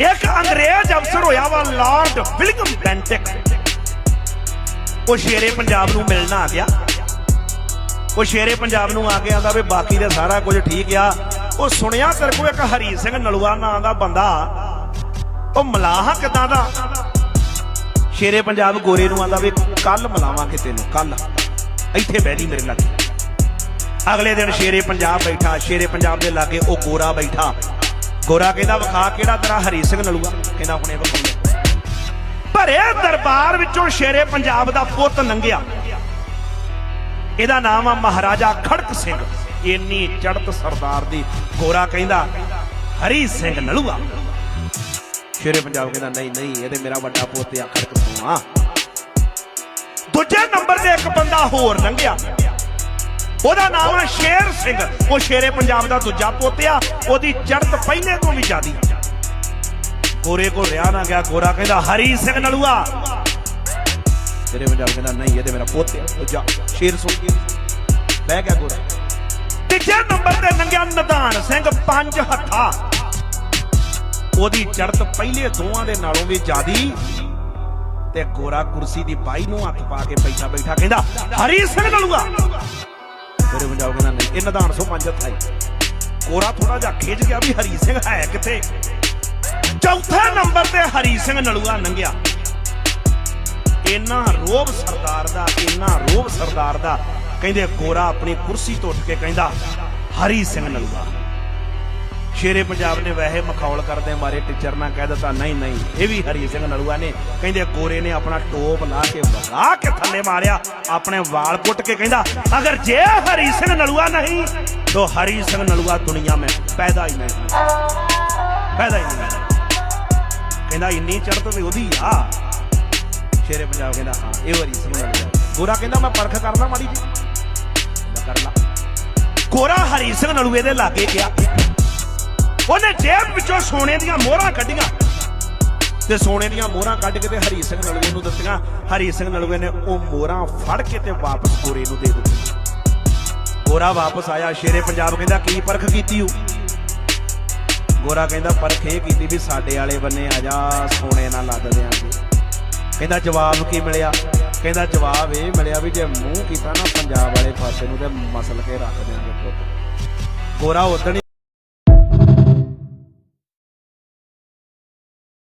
ਇੱਕ ਅੰਗਰੇਜ਼ ਅਫਸਰ ਹੋਇਆ ਵਾ ਲਾਰਡ ਵਿਲੀਅਮ ਬੈਂਟਿਕ ਉਹ ਸ਼ੇਰੇ ਪੰਜਾਬ ਨੂੰ ਮਿਲਣ ਆ ਗਿਆ। ਉਹ ਸ਼ੇਰੇ ਪੰਜਾਬ ਨੂੰ ਆ ਕੇ ਆਂਦਾ ਵੀ ਬਾਕੀ ਦੇ ਸਾਰਾ ਕੁਝ ਠੀਕ ਆ। ਉਹ ਸੁਣਿਆ ਤੇਰੇ ਕੋਲ ਇੱਕ ਹਰੀ ਸਿੰਘ ਨਲੂਆ ਨਾਂ ਦਾ ਬੰਦਾ। ਉਹ ਮਲਾਹਾ ਕਿਦਾਂ ਦਾ? ਸ਼ੇਰੇ ਪੰਜਾਬ ਗੋਰੇ ਨੂੰ ਆਂਦਾ ਵੀ ਕੱਲ ਮਲਾਵਾਂਗੇ ਤੈਨੂੰ ਕੱਲ। ਇੱਥੇ ਬਹਿ ਜੀ ਮੇਰੇ ਲਾਗੇ ਅਗਲੇ ਦਿਨ ਸ਼ੇਰੇ ਪੰਜਾਬ ਬੈਠਾ, ਸ਼ੇਰੇ ਪੰਜਾਬ ਦੇ ਲਾਗੇ ਉਹ ਗੋਰਾ ਬੈਠਾ। ਗੋਰਾ ਕਹਿੰਦਾ ਵਿਖਾ ਕਿਹੜਾ ਤੇਰਾ ਹਰੀ ਸਿੰਘ ਨਲੂਆ? ਕਹਿੰਦਾ ਹੁਣੇ ਵਿਖਾਉਂਦਾ ਭਰੇ ਦਰਬਾਰ ਵਿੱਚੋਂ ਸ਼ੇਰੇ ਪੰਜਾਬ ਦਾ ਪੁੱਤ ਲੰਘਿਆ। ਇਹਦਾ ਨਾਮ ਆ ਮਹਾਰਾਜਾ ਖੜਕ ਸਿੰਘ। ਇੰਨੀ ਚੜਤ ਸਰਦਾਰ ਦੀ ਗੋਰਾ ਕਹਿੰਦਾ, ਹਰੀ ਸਿੰਘ ਨਲੂਆ। ਸ਼ੇਰੇ ਪੰਜਾਬ ਕਹਿੰਦਾ, ਨਹੀਂ ਨਹੀਂ, ਇਹ ਤੇ ਮੇਰਾ ਵੱਡਾ ਪੁੱਤ ਆ, ਖੜਕ ਸਿੰਘ ਆ। ਦੂਜੇ ਨੰਬਰ ਤੇ ਇੱਕ ਬੰਦਾ ਹੋਰ ਲੰਘਿਆ। ਉਹਦਾ ਨਾਮ ਹੈ ਸ਼ੇਰ ਸਿੰਘ। ਉਹ ਸ਼ੇਰੇ ਪੰਜਾਬ ਦਾ ਦੂਜਾ ਪੋਤਿਆ ਉਹਦੀ ਚੜਤ ਪਹਿਲੇ ਤੋਂ ਵੀ ਜ਼ਿਆਦੀ ਗੋਰੇ ਕੋ ਰਿਆ ਨਾ ਗਿਆ, ਗੋਰਾ ਕਹਿੰਦਾ, ਹਰੀ ਸਿੰਘ ਨਲੂਆ। ਤੇਰੇ ਪੰਜਾਬ ਕਹਿੰਦਾ, ਨਹੀਂ, ਇਹ ਤੇ ਮੇਰਾ ਪੋਤਿਆ ਦੂਜਾ ਸ਼ੇਰ ਸੁਣ ਬਹਿ ਗਿਆ ਗੋਰਾ। ਤੀਜੇ ਨੰਬਰ ਤੇ ਲੰਘਿਆ ਨਦਾਨ ਸਿੰਘ, ਪੰਜ ਹੱਥਾ। ਉਹਦੀ ਚੜਤ ਪਹਿਲੇ ਦੋਵਾਂ ਦੇ ਨਾਲੋਂ ਵੀ ਜ਼ਿਆਦੀ। ਤੇ ਗੋਰਾ ਕੁਰਸੀ ਦੀ ਬਾਈ ਨੂੰ ਹੱਥ ਪਾ ਕੇ ਬੈਠਾ ਬੈਠਾ ਕਹਿੰਦਾ, ਹਰੀ ਸਿੰਘ ਨਲੂਆ। ਤੇਰੇ ਪੰਜਾਬ ਕਹਿੰਦਾ ਇਹ ਨਦਾਨ ਸੋ ਪੰਜ ਹੱਥਾ ਹੀ। ਥੋੜਾ ਜਿਹਾ ਖਿੱਚ ਗਿਆ ਵੀ ਹਰੀ ਸਿੰਘ ਹੈ ਕਿੱਥੇ? ਚੌਥੇ ਨੰਬਰ ਤੇ ਹਰੀ ਸਿੰਘ ਨਲੂਆ ਲੰਘਿਆ ਇੰਨਾ ਰੋਬ ਸਰਦਾਰ ਦਾ, ਇੰਨਾ ਰੋਬ ਸਰਦਾਰ ਦਾ। ਕਹਿੰਦੇ ਗੋਰਾ ਆਪਣੀ ਕੁਰਸੀ ਤੋਂ ਉੱਠ ਕੇ ਕਹਿੰਦਾ, ਹਰੀ ਸਿੰਘ ਨਲੂਆ। ਸ਼ੇਰੇ ਪੰਜਾਬ ਨੇ ਵੈਸੇ ਮਖੌਲ ਕਰਦੇ ਮਾਰੇ, ਟੀਚਰ ਨਾਲ ਕਹਿ ਦਿੱਤਾ, ਨਹੀਂ ਨਹੀਂ, ਇਹ ਵੀ ਹਰੀ ਸਿੰਘ ਨਲੂਆ ਨੇ। ਕਹਿੰਦੇ ਕੋਰੇ ਨੇ ਆਪਣਾ ਟੋਪ ਲਾ ਕੇ ਵਗਾ ਕੇ ਥੱਲੇ ਮਾਰਿਆ, ਆਪਣੇ ਵਾਲ ਪੁੱਟ ਕੇ ਕਹਿੰਦਾ, ਅਗਰ ਜੇ ਹਰੀ ਸਿੰਘ ਨਲੂਆ ਨਹੀਂ, ਤੋ ਹਰੀ ਸਿੰਘ ਨਲੂਆ ਦੁਨੀਆ ਮੈਂ ਪੈਦਾ ਹੀ ਨਹੀਂ ਪੈਦਾ ਹੀ ਨਹੀਂ ਕਹਿੰਦਾ, ਇੰਨੀ ਚੜ੍ਹਤ ਵੀ ਉਹਦੀ ਆ। ਸ਼ੇਰੇ ਪੰਜਾਬ ਕਹਿੰਦਾ, ਹਾਂ, ਇਹ ਹਰੀ ਸਿੰਘ ਨਲੂਆ ਗੋਰਾ ਕਹਿੰਦਾ, ਮੈਂ ਪਰਖ ਕਰਦਾ ਮਾੜੀ ਜੀ ਕਰ ਲਾ ਹਰੀ ਸਿੰਘ ਨਲੂਏ ਦੇ ਲਾਗੇ ਗਿਆ। ਉਹਨੇ ਜੇਬ ਵਿੱਚੋਂ ਸੋਨੇ ਦੀਆਂ ਮੋਹਰਾਂ ਕੱਢੀਆਂ। ਤੇ ਸੋਨੇ ਦੀਆਂ ਮੋਹਰਾਂ ਕੱਢ ਕੇ ਤੇ ਹਰੀ ਸਿੰਘ ਨਲੂਏ ਨੂੰ ਦਿੱਤੀਆਂ। ਹਰੀ ਸਿੰਘ ਨਲੂਏ ਨੇ ਉਹ ਮੋਹਰਾਂ ਫੜ ਕੇ ਤੇ ਵਾਪਸ ਗੋਰੇ ਨੂੰ ਦੇ ਦਿੱਤੀਆਂ। ਗੋਰਾ ਵਾਪਸ ਆਇਆ, ਸ਼ੇਰੇ ਪੰਜਾਬ ਕਹਿੰਦਾ, ਕੀ ਪਰਖ ਕੀਤੀ ਹੂ ਗੋਰਾ ਕਹਿੰਦਾ, ਪਰਖ ਇਹ ਕੀਤੀ ਵੀ ਸਾਡੇ ਵਾਲੇ ਬੰਨੇ ਆ ਜਾ, ਸੋਨੇ ਨਾਲ ਲੱਦ ਦਿਆਂਗੇ ਕਹਿੰਦਾ, ਜਵਾਬ ਕੀ ਮਿਲਿਆ? ਕਹਿੰਦਾ, ਜਵਾਬ ਇਹ ਮਿਲਿਆ ਵੀ ਜੇ ਮੂੰਹ ਕੀਤਾ ਨਾ, ਪੰਜਾਬ ਵਾਲੇ ਪਾਸੇ ਨੂੰ ਤੇ ਮਸਲ ਕੇ ਰੱਖ ਦਿਆਂਗੇ ਗੋਰਾ ਉਦਣ